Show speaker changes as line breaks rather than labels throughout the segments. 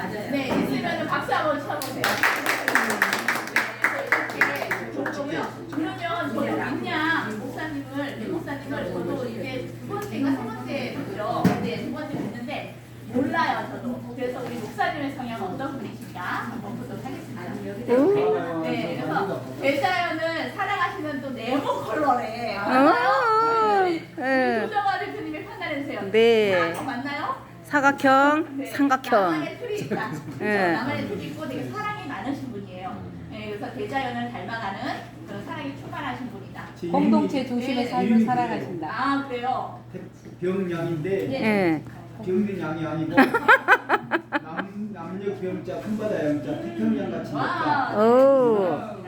맞아요.
네, 있으면 박수 한번 쳐보세요. 네, 이렇게 줬고요. 그러면 저도 민양 목사님을, 배 목사님을 저도 이제 두 번째가 세 번째 뵙죠. 네, 두 번째 뵙는데 몰라요, 저도. 그래서 우리 목사님의 성향은 어떤 분이신가 한번 보도록 하겠습니다.
오.
네, 그래서 대자연은 사랑하시는 또 네모 컬러래.
오.
맞나요? 네.
예.
조정아 대표님의 판단해주세요.
네. 사각형,
네.
삼각형.
나만의 틀이 있다.
예.
나만의 틀이 있고 되게 사랑이 많으신 분이에요. 네, 그래서 대자연을 닮아가는 그런 사랑이 충만하신 분이다.
공동체 중심의
네.
삶을 살아가신다.
아 그래요?
병양인데
네.
예.
병균양이 아니고 남 남녀 병자 큰바다 양자 태평양 같이
와.
오.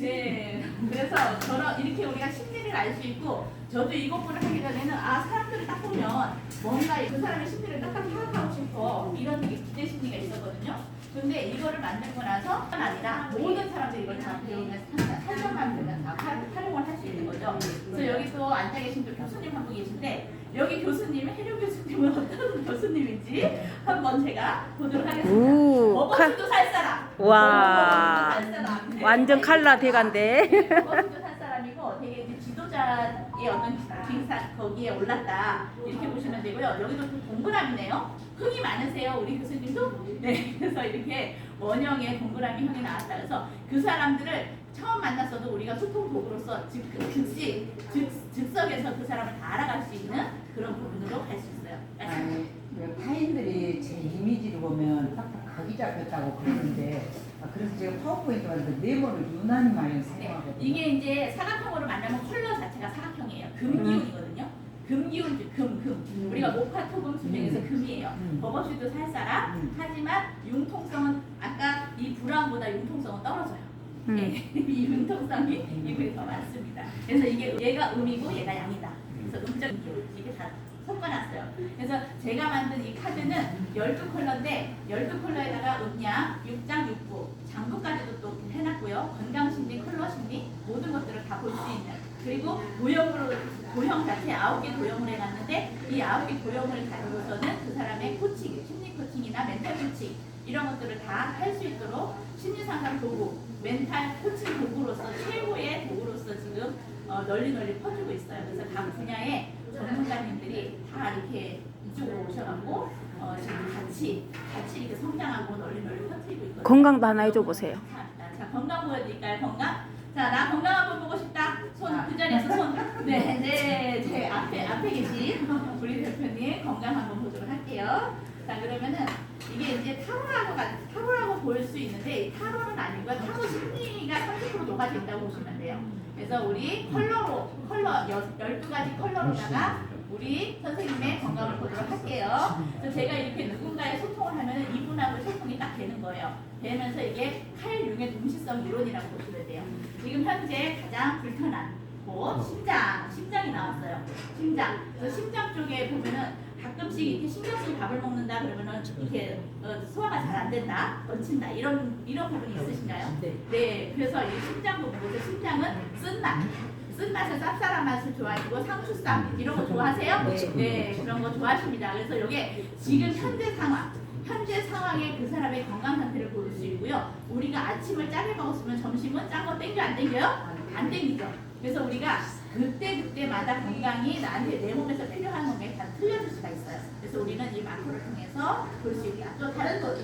네. 그래서 저런 이렇게 우리가 심리를 알 수 있고 저도 이 공부를 하기 전에는 아 사람들을 딱 보면 뭔가 그 사람의 심리를 딱딱 파악하고 싶어 이런 기대 심리가 있었거든요. 근데 이거를 만들고 나서 아니라 모든 사람들이 이걸 다 배우면 살짝만 되면 다 활- 활용을 할 수 있는 거죠. 그래서 여기 또 앉아 계신 또 교수님 한 분 계신데 여기 교수님은 해료 교수님은 어떤 교수님인지 한번 제가 보도록 하겠습니다. 버거스도 살 사람.
와.
네.
완전 칼라 대간데.
버거스도 살 사람이고 되게 지도자의 어떤 기사 거기에 올랐다 이렇게 보시면 되고요. 여기도 또 동그라미네요. 흥이 많으세요, 우리 교수님도? 네, 그래서 이렇게 원형의 동그라미 형이 나왔다. 그래서 그 사람들을 처음 만났어도 우리가 소통 도구로서 즉 즉시 즉 즉석에서 그 사람을 다 알아갈 수 있는 그런 부분으로 갈 수 있어요.
그 타인들이 제 이미지를 보면 딱딱 각이 잡혔다고 그러는데 아, 그래서 제가 파워포인트 만들 네모를 유난히 많이
네,
사용하거든요.
이게 이제 사각형으로 만나면 컬러 자체가 사각형이에요. 금기운이거든요. 금기운, 금, 금. 우리가 목화 토금 수중에서 금이에요.
음.
버버쉬도 살 사람.
음.
하지만 융통성은 아까 이 브라운보다 융통성은 떨어져요.
음.
네, 이 융통성이 이분이 더 많습니다. 그래서 이게 얘가 음이고 얘가 양이다. 그래서 음적 기운 이게 다 섞어놨어요. 그래서 제가 만든 이 카드는 12컬러인데 12컬러에다가 음양, 육장, 육부, 장부까지도 또 해놨고요. 건강심리, 컬러심리 모든 것들을 다 볼 수 있는 그리고 도형으로 도형 자체 아홉 개 도형을 해놨는데 이 아홉 개 도형을 가지고서는 그 사람의 코칭, 심리 코칭이나 멘탈 코칭 이런 것들을 다 할 수 있도록 심리 상담 도구, 멘탈 코칭 도구로서 최고의 도구로서 지금 어, 널리 널리 퍼지고 있어요. 그래서 각 분야의 전문가님들이 다 이렇게 이쪽으로 오셔갖고 어, 지금 같이 같이 이렇게 성장하고 널리 널리 퍼뜨리고 있거든요.
건강도 하나 해줘 보세요.
자, 자, 건강 보여드릴까요? 건강? 자, 나 건강 한번 보고 싶다. 손 그 자리에서 손. 네, 네, 제 앞에 앞에 계신 우리 대표님 건강 한번 보도록 할게요. 자, 그러면은 이게 이제 타로라고 가- 타로라고 볼 수 있는데 이 타로는 아니고요. 타로 심리가 30% 녹아져 있다고 보시면 돼요. 그래서 우리 컬러로 컬러 여- 12가지 컬러로다가 우리 선생님의 건강을 보도록 할게요. 그래서 제가 이렇게 누군가의 소통을 하면 이분하고 소통이 딱 거예요. 되면서 이게 칼융의 동시성 이론이라고 보시면 돼요. 지금 현재 가장 불편한 곳 심장, 심장이 나왔어요. 심장. 그래서 심장 쪽에 보면은 가끔씩 이렇게 신경 쓰고 밥을 먹는다 그러면은 이렇게 어, 소화가 잘 안 된다, 얹힌다 이런 이런 부분이 있으신가요?
네.
네, 그래서 이 심장 부분, 그래서 심장은 쓴맛. 쓴맛은 쌉쌀한 맛을 좋아하시고 상추쌈 이런 거 좋아하세요?
네.
네, 그런 거 좋아하십니다. 그래서 이게 지금 현재 상황, 현재 상황의 그 사람의 건강 상태를 볼 수 있고요. 우리가 아침을 짜게 먹었으면 점심은 짠 거 땡겨 안 땡겨요? 안 땡기죠. 그래서 우리가 그때 그때마다 건강이 나한테 내 몸에서 필요한 몸에 다 틀려질 수가 있어요. 그래서 우리는 이 마크를 통해서 볼 수 있다. 또 다른 거